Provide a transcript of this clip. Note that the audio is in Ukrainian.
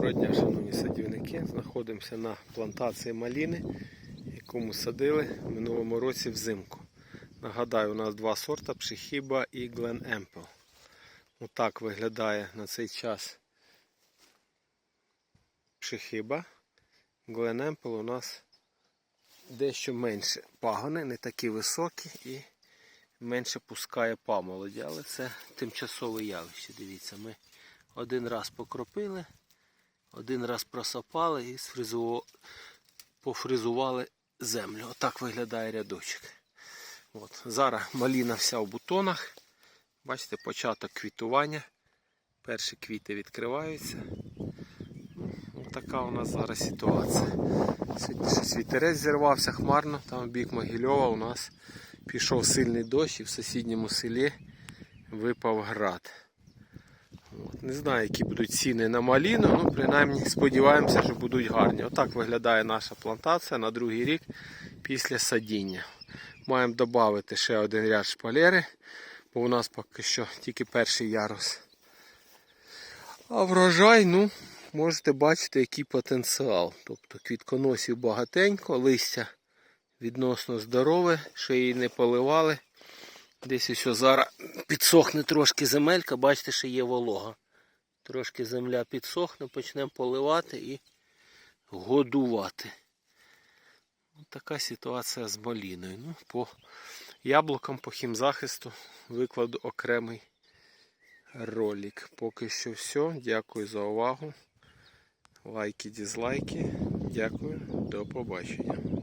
Доброго дня, шановні садівники. Знаходимося на плантації маліни, яку ми садили в минулому році взимку. Нагадаю, у нас два сорта Пшихіба і Глен Емпел. Отак виглядає на цей час Пшихіба. Глен Емпел у нас дещо менше пагони, не такі високі і менше пускає памолоді, але це тимчасове явище. Дивіться, ми один раз покропили, один раз просапали і сфризу... пофризували землю. Отак виглядає рядочок. От. Зараз маліна вся в бутонах. Бачите, початок квітування. Перші квіти відкриваються. Ну, Така у нас зараз ситуація. Сьогодні щось вітерець зірвався хмарно, там бік Могильова у нас пішов сильний дощ і в сусідньому селі випав град. Не знаю, які будуть ціни на маліну, ну принаймні сподіваємося, що будуть гарні. Отак виглядає наша плантація на другий рік після садіння. Маємо додати ще один ряд шпалери, бо у нас поки що тільки перший ярус. А врожай, ну, можете бачити, який потенціал. Тобто квітконосів багатенько, листя відносно здорове, ще її не поливали. Десь ось зараз підсохне трошки земелька, бачите, що є волога. Трошки земля підсохне, почнемо поливати і годувати. Ось така ситуація з маліною. Ну, по яблукам, по хімзахисту викладу окремий ролик. Поки що все. Дякую за увагу. Лайки, дізлайки. Дякую. До побачення.